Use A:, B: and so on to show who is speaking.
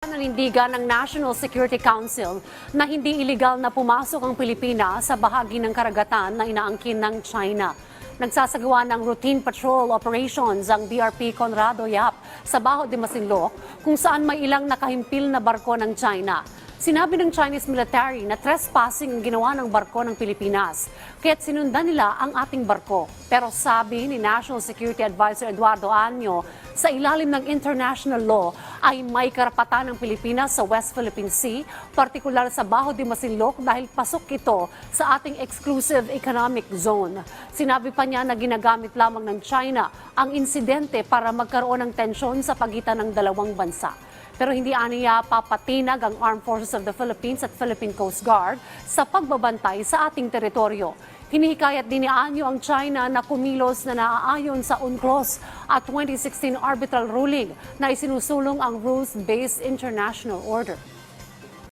A: Nanindigan ng National Security Council na hindi iligal na pumasok ang Pilipinas sa bahagi ng karagatan na inaangkin ng China. Nagsasagawa ng routine patrol operations ang BRP Conrado Yap sa Baho de Masinloc kung saan may ilang nakahimpil na barko ng China. Sinabi ng Chinese military na trespassing ang ginawa ng barko ng Pilipinas, kaya't sinundan nila ang ating barko. Pero sabi ni National Security Advisor Eduardo Anyo, sa ilalim ng international law ay may karapatan ng Pilipinas sa West Philippine Sea, partikular sa Baho de Masinloc dahil pasok ito sa ating exclusive economic zone. Sinabi pa niya na ginagamit lamang ng China ang insidente para magkaroon ng tensyon sa pagitan ng dalawang bansa. Pero hindi aniya papatinag ang Armed Forces of the Philippines at Philippine Coast Guard sa pagbabantay sa ating teritoryo. Hinihikayat din ni Anyo ang China na kumilos na naaayon sa UNCLOS at 2016 arbitral ruling na isinusulong ang rules-based international order.